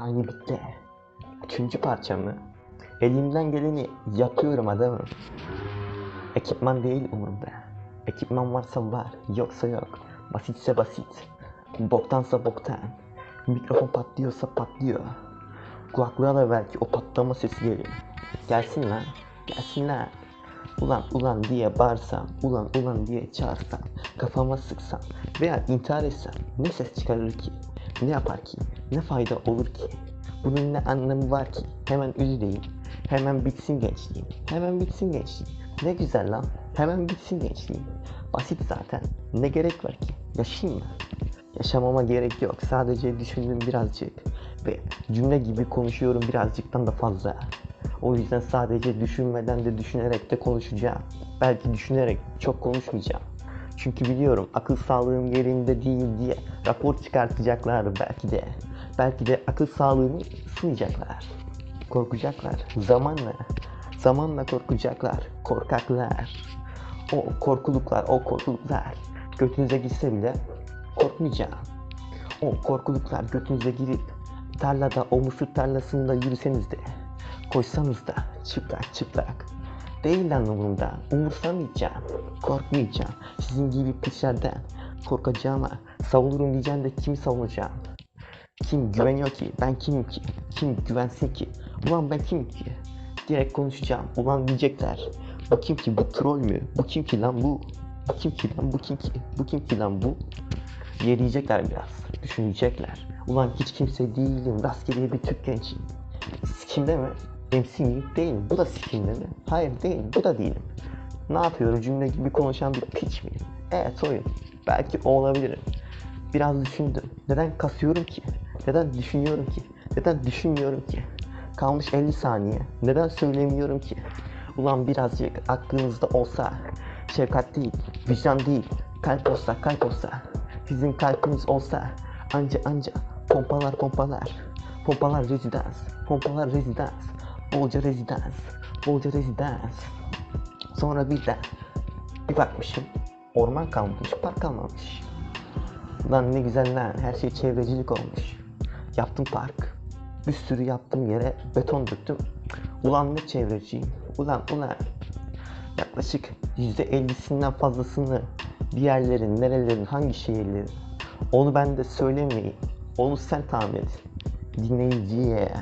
Aynı bitti. Üçüncü parça mı? Elimden geleni yapıyorum adamım. Ekipman değil umurumda. Ekipman varsa var, yoksa yok. Basitse basit. Boktansa boktan. Mikrofon patlıyorsa patlıyor. Kulaklığa da belki o patlama sesi geliyor. Gelsin lan, gelsin lan. Ulan ulan diye bağırsam, ulan ulan diye çağırsam, kafama sıksam veya intihar etsem ne ses çıkarır ki? Ne yapar ki? Ne fayda olur ki? Bunun ne anlamı var ki? Hemen üzüleyim. Hemen bitsin gençliğim. Hemen bitsin gençliğim. Ne güzel lan. Hemen bitsin gençliğim. Basit zaten. Ne gerek var ki? Yaşayayım mı? Yaşamama gerek yok. Sadece düşündüm birazcık. Ve cümle gibi konuşuyorum birazcıktan da fazla. O yüzden sadece düşünmeden de düşünerek de konuşacağım. Belki düşünerek çok konuşmayacağım. Çünkü biliyorum akıl sağlığım yerinde değil diye rapor çıkartacaklar belki de. Belki de akıl sağlığımı sınayacaklar. Korkacaklar. Zamanla. Zamanla korkacaklar. Korkaklar. O korkuluklar, o korkuluklar götünüze gitse bile korkmayacağım. O korkuluklar götünüze girip tarlada, o mısır tarlasında yürüseniz de, koşsanız da çıplak çıplak. Değil umurumda, umursamayacağım, korkmayacağım. Sizin gibi piçlerden korkacağıma savunurum diyeceğim de kimi savunacağım? Kim güveniyor ki? Ben kimim ki? Kim güvensin ki? Ulan ben kimim ki? Direkt konuşacağım. Ulan diyecekler. Bu kim ki? Bu troll mü? Bu kim ki lan bu? Bu kim ki lan? Bu kim ki? Bu kim ki lan bu? Yeriyecekler biraz. Düşünecekler. Ulan hiç kimse değilim. Rastgele bir Türk gençiyim. Sikimde mi? MC miyim? Değilim. Bu da sikimde mi? Hayır değil. Bu da değilim. Ne yapıyorum? Cümle gibi konuşan bir piç miyim? Evet oyum. Belki o olabilirim. Biraz düşündüm. Neden kasıyorum ki? Neden düşünüyorum ki? Neden düşünmüyorum ki? Kalmış 50 saniye. Neden söylemiyorum ki? Ulan birazcık aklınızda olsa, şefkat değil, vicdan değil, kalp olsa, kalp olsa, sizin kalbiniz olsa, anca anca pompalar pompalar, pompalar rezidans, pompalar rezidans, bolca rezidans, bolca rezidans. Sonra birden bir bakmışım, orman kalmamış, park kalmamış. Lan ne güzel lan her şey çevrecilik olmuş. Yaptım park. Bir sürü yaptım yere beton döktüm. Ulan ne çevreciyim. Ulan ulan. Yaklaşık %50'sinden fazlasını diğerlerin, nerelerin, hangi şehirlerin. Onu ben de söylemeyeyim. Onu sen tahmin et. Dinleyiciye.